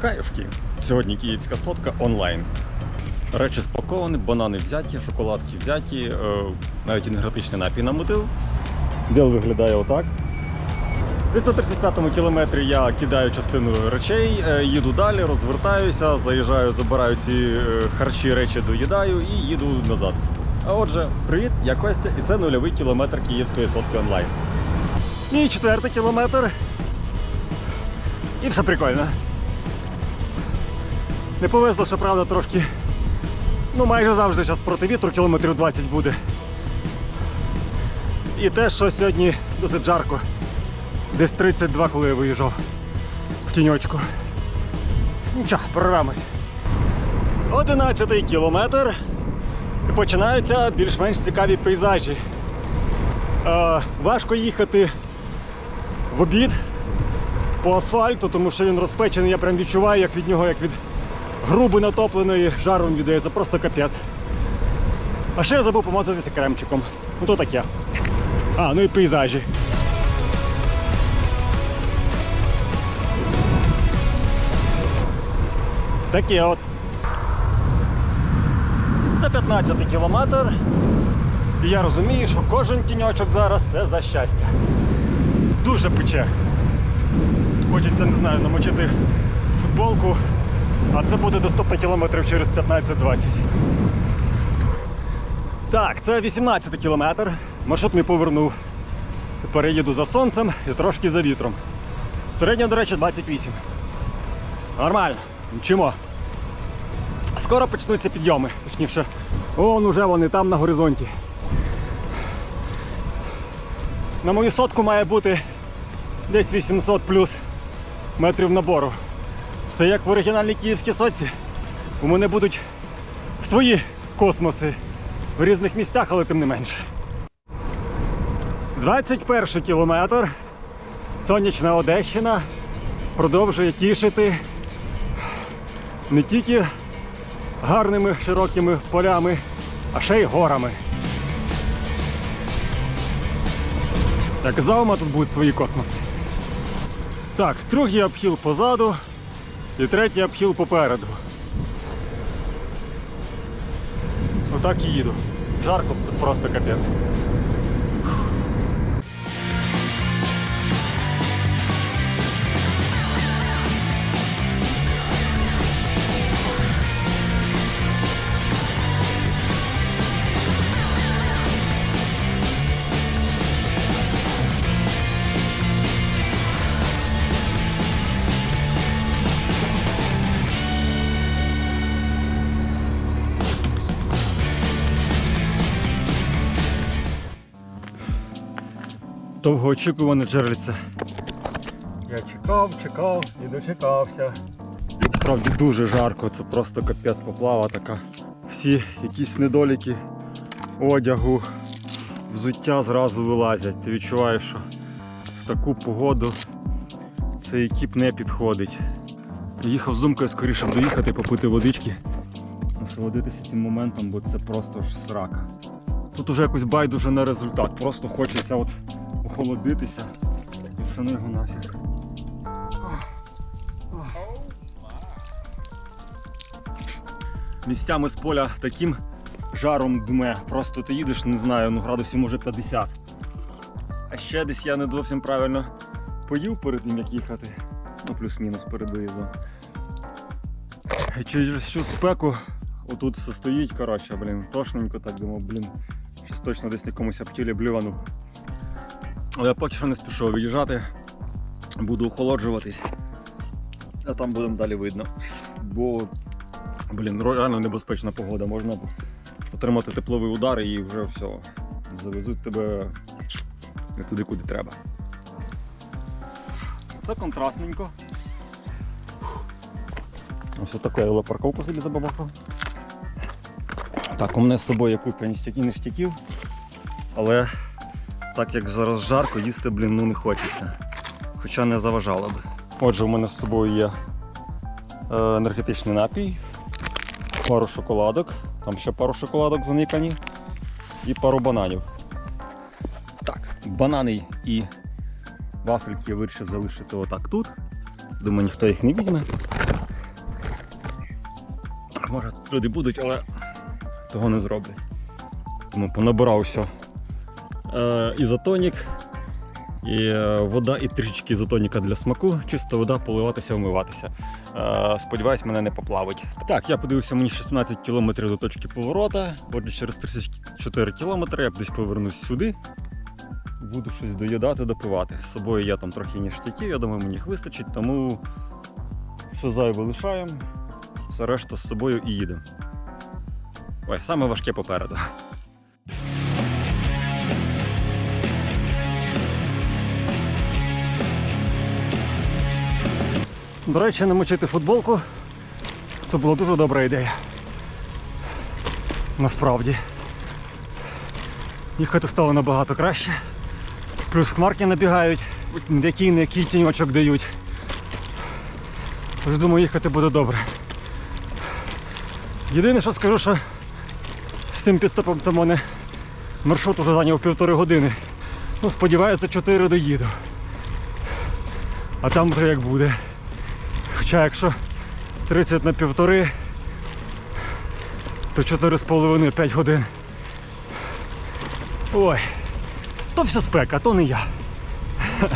Каюшки. Сьогодні київська сотка онлайн. Речі спаковані, банани взяті, шоколадки взяті, е, навіть енергетичний напій намотив. Дел виглядає отак. Десь на 35-му кілометрі я кидаю частину речей, е, їду далі, розвертаюся, заїжджаю, забираю ці е, харчі, речі доїдаю і їду назад. А отже, привіт, я Костя, і це нульовий кілометр київської сотки онлайн. І четвертий кілометр. І все прикольно. Не повезло, що правда трошки. Ну, майже завжди зараз проти вітру кілометрів 20 буде. І те, що сьогодні досить жарко. Десь 32, коли я виїжджав в тіньочку. Нічого, прорамось. 11 кілометр. І починаються більш-менш цікаві пейзажі. Е, важко їхати в обід по асфальту, тому що він розпечений, я прям відчуваю, як від нього, як від груби натопленої жаром віддається, це просто капець. А ще я забув помазатися кремчиком. Ну то таке. А, ну і пейзажі. Таке от. Це 15 кілометр. І я розумію, що кожен тіньочок зараз це за щастя. Дуже пече. Хочеться, не знаю, намочити футболку, а це буде доступно кілометрів через 15-20. Так, це 18 кілометр. Маршрут не повернув. Тепер я їду за сонцем і трошки за вітром. Середня, до речі, 28. Нормально, мчимо. Скоро почнуться підйоми, точніше. Вон уже вони там на горизонті. На мою сотку має бути десь 800 плюс метрів набору. Все як в оригінальній київській соці. У мене будуть свої космоси в різних місцях, але тим не менше. 21 кілометр. Сонячна Одещина продовжує тішити не тільки гарними широкими полями, а ще й горами. Так, заума тут будуть свої космоси. Так, другий обхіл позаду і третій обхил попереду. Отак і їду. Жарко, це просто капець. Довгоочікуване джерельце. Я чекав, чекав і дочекався. Справді дуже жарко, це просто капець поплава така. Всі якісь недоліки одягу, взуття зразу вилазять. Ти відчуваєш, що в таку погоду цей екіп не підходить. Їхав з думкою скоріше доїхати, попити водички, насолодитися цим моментом, бо це просто ж срака. Тут уже якось байдуже на результат. Просто хочеться от охолодитися і все на його нафіг. Місцями з поля таким жаром дме. Просто ти їдеш, не знаю, ну градусів може 50. А ще десь я не зовсім правильно поїв перед тим, як їхати. Ну, плюс-мінус перед виїздом. Через цю спеку отут все стоїть, коротше, блін, тошненько так думав, блін, щось точно десь на комусь аптілі блюванув. Але поки що не спішу виїжджати, буду охолоджуватись, а там будемо далі видно. Бо, блін, реально небезпечна погода, можна отримати тепловий удар і вже все, завезуть тебе не туди, куди треба. Це контрастненько. Ось таку я велопарковку собі забабахав. Так, у мене з собою купа ніштяків, але так як зараз жарко, їсти, блін, ну не хочеться. Хоча не заважало би. Отже, у мене з собою є е, енергетичний напій, пару шоколадок, там ще пару шоколадок заникані і пару бананів. Так, банани і вафельки я вирішив залишити отак тут. Думаю, ніхто їх не візьме. може люди будуть, але того не зроблять. Тому понабирався ізотонік, і е, вода і трішки ізотоніка для смаку, чисто вода поливатися, вмиватися. Е, сподіваюсь, мене не поплавить. Так, я подивився, мені 16 кілометрів до точки поворота. Отже, через 34 кілометри я десь повернусь сюди. Буду щось доїдати, допивати. З собою я там трохи ніштяків, я думаю, мені їх вистачить, тому все зайве лишаємо, все решта з собою і їдемо. Ой, саме важке попереду. До речі, намочити футболку це була дуже добра ідея. Насправді. Їхати стало набагато краще. Плюс хмарки набігають, який не який тіньочок дають. Тож думаю, їхати буде добре. Єдине, що скажу, що з цим підступом це в мене маршрут уже зайняв півтори години. Ну, сподіваюся, 4 доїду. А там вже як буде. Хоча якщо 30 на півтори, то 4,5-5 годин. Ой, то все спека, то не я.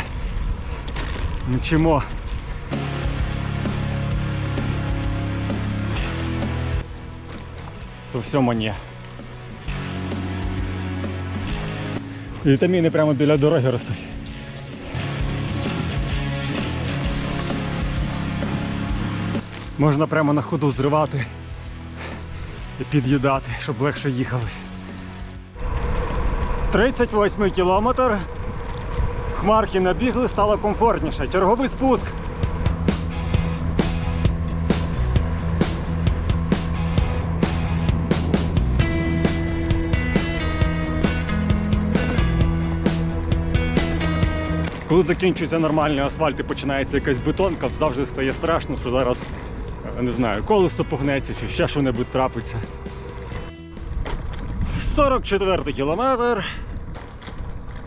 Мчимо. То все мені. Вітаміни прямо біля дороги ростуть. Можна прямо на ходу зривати і під'їдати, щоб легше їхалось. 38 кілометр. Хмарки набігли, стало комфортніше. Черговий спуск. Коли закінчується нормальний асфальт і починається якась бетонка, завжди стає страшно, що зараз не знаю, колесо погнеться чи ще що-небудь трапиться. 44 кілометр.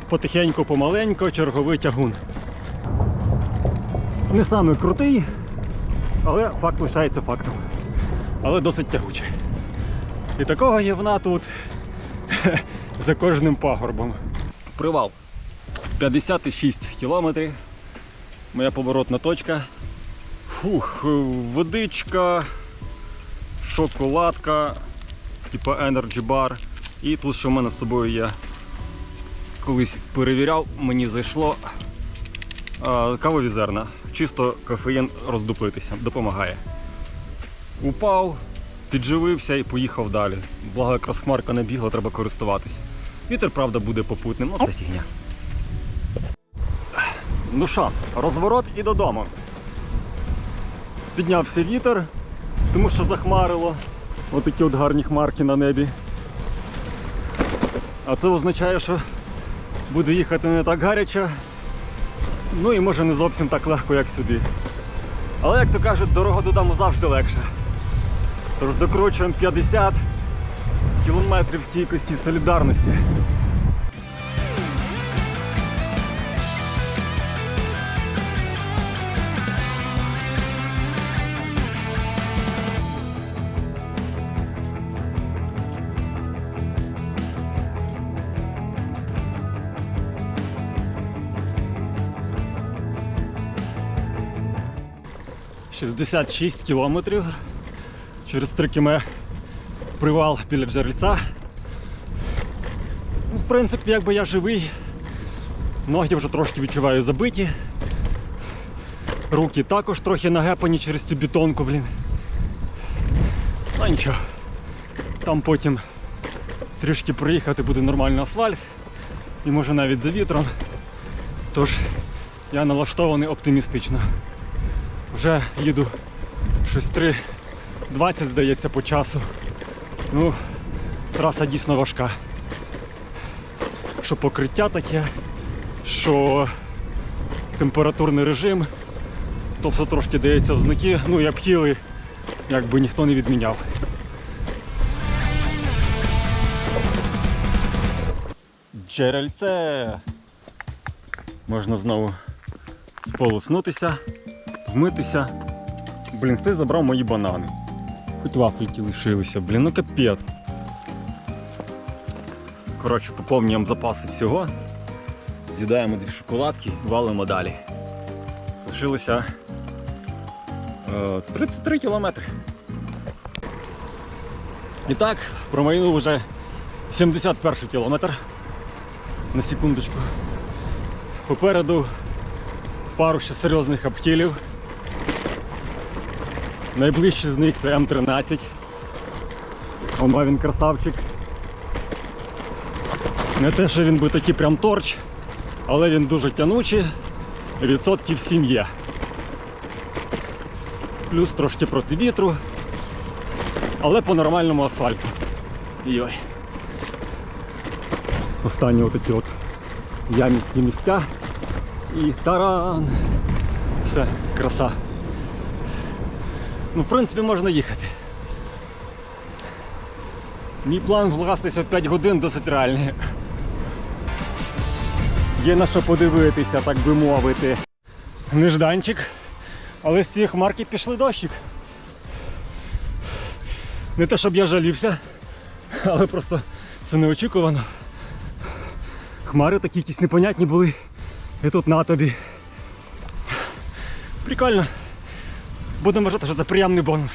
Потихеньку, помаленьку, черговий тягун. Не самий крутий, але факт лишається фактом. Але досить тягучий. І такого євна тут за кожним пагорбом. Привал. 56 кілометрів. Моя поворотна точка. Фух, водичка, шоколадка, типу Energy Bar. І тут, що в мене з собою є, колись перевіряв, мені зайшло а, кавові зерна. Чисто кофеїн роздуплитися, допомагає. Упав, підживився і поїхав далі. Благо якраз хмарка не бігла, треба користуватися. Вітер, правда, буде попутним, ну це фігня. Ну що, розворот і додому. Піднявся вітер, тому що захмарило. Отакі от гарні хмарки на небі. А це означає, що буде їхати не так гаряче, ну і може не зовсім так легко, як сюди. Але, як то кажуть, дорога додому завжди легше. Тож докручуємо 50 кілометрів стійкості солідарності. — 66 кілометрів. Через 3 км привал біля джерельця. Ну, в принципі, якби я живий, ноги вже трошки відчуваю забиті. Руки також трохи нагепані через цю бетонку, блін. Ну нічого. Там потім трішки проїхати буде нормальний асфальт. І може навіть за вітром. Тож я налаштований оптимістично. Вже їду щось 3.20, здається, по часу. Ну, траса дійсно важка. Що покриття таке, що температурний режим, то все трошки дається в знаки, ну і обхили, якби ніхто не відміняв. Джерельце. Можна знову сполоснутися, вмитися. Блін, хтось забрав мої банани. Хоч вафельки лишилися, блін, ну капець. Коротше, поповнюємо запаси всього. З'їдаємо дві шоколадки валимо далі. Лишилося е, 33 кілометри. І так, промайнув вже 71 кілометр. На секундочку. Попереду пару ще серйозних аптілів. Найближчий з них це М13. Ома він красавчик. Не те, що він би такий прям торч, але він дуже тянучий, відсотків 7 є. Плюс трошки проти вітру, але по нормальному асфальту. Йой. Останні отакі от ямісті місця. І таран! Все, краса. Ну, в принципі, можна їхати. Мій план властися в 5 годин досить реальний. Є на що подивитися, так би мовити. Нежданчик. Але з цієї хмарки пішли дощик. Не те, щоб я жалівся, але просто це неочікувано. Хмари такі якісь непонятні були. І тут на тобі. Прикольно. Будемо вважати, що це приємний бонус.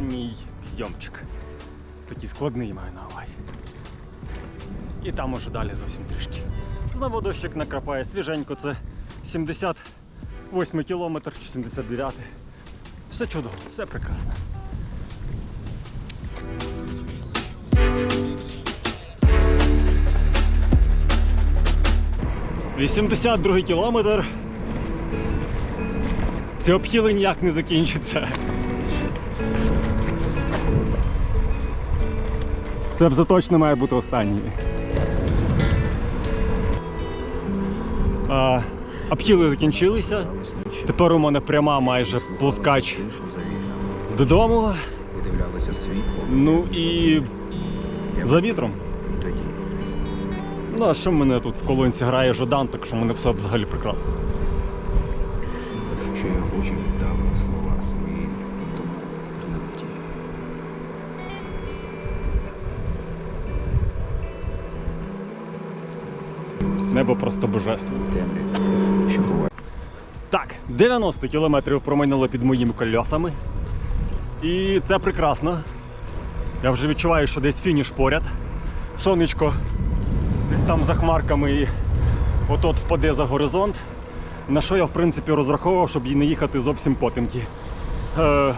Останній підйомчик. Такий складний маю на увазі. І там уже далі зовсім трішки. Знову дощик накрапає свіженько, це 78 кілометр чи 79. Все чудово, все прекрасно. Вісімдесят другий кілометр. Це обхили ніяк не закінчиться. Це вже точно має бути останній. А, закінчилися. Тепер у мене пряма майже плоскач додому. Ну і за вітром. Ну, а що мене тут в колонці грає Жадан, так що мене все взагалі прекрасно. Що я віддав Небо просто буває. Так, 90 кілометрів промайнуло під моїми колесами. І це прекрасно. Я вже відчуваю, що десь фініш поряд. Сонечко десь там за хмарками і от-от впаде за горизонт. На що я, в принципі, розраховував, щоб їй не їхати зовсім потемки. Е,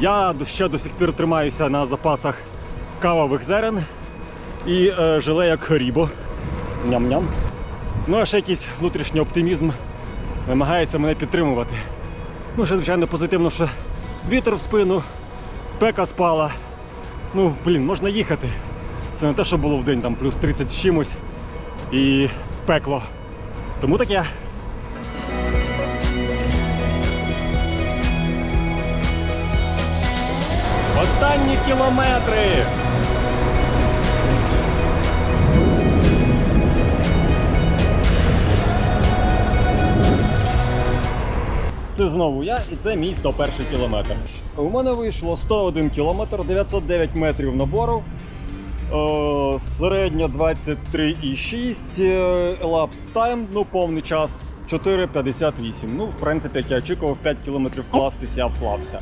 я ще до сих пір тримаюся на запасах кавових зерен і е, желе як Харібо. Ням-ням. Ну, а ще якийсь внутрішній оптимізм намагається мене підтримувати. Ну, ще, звичайно, позитивно, що вітер в спину, спека спала. Ну, блін, можна їхати. Це не те, що було в день, там плюс 30 з чимось і пекло. Тому таке. Останні кілометри. Це знову я, і це мій 101 кілометр. У мене вийшло 101 кілометр, 909 метрів набору. Е, середня 23,6 е, elapsed time, ну повний час 4,58. Ну, в принципі, як я очікував, 5 кілометрів вкластися, вклався.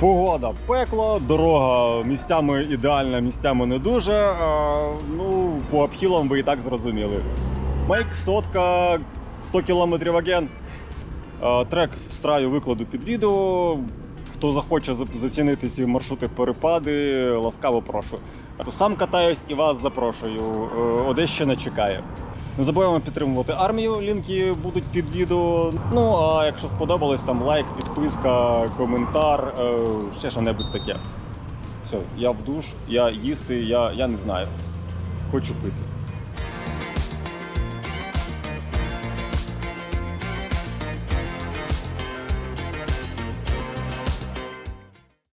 Погода пекло, дорога місцями ідеальна, місцями не дуже. Е, ну, по обхилам ви і так зрозуміли. Мейк, сотка, 100 кілометрів аген. Е, Трек встраю викладу під відео. Хто захоче зацінити ці маршрути перепади, ласкаво прошу. Сам катаюсь і вас запрошую. Е, Одещина чекає. Не забуваємо підтримувати армію. Лінки будуть під відео. Ну а якщо сподобалось, там лайк, підписка, коментар, е, ще що-небудь таке. Все, я в душ, я їсти, я, я не знаю. Хочу пити.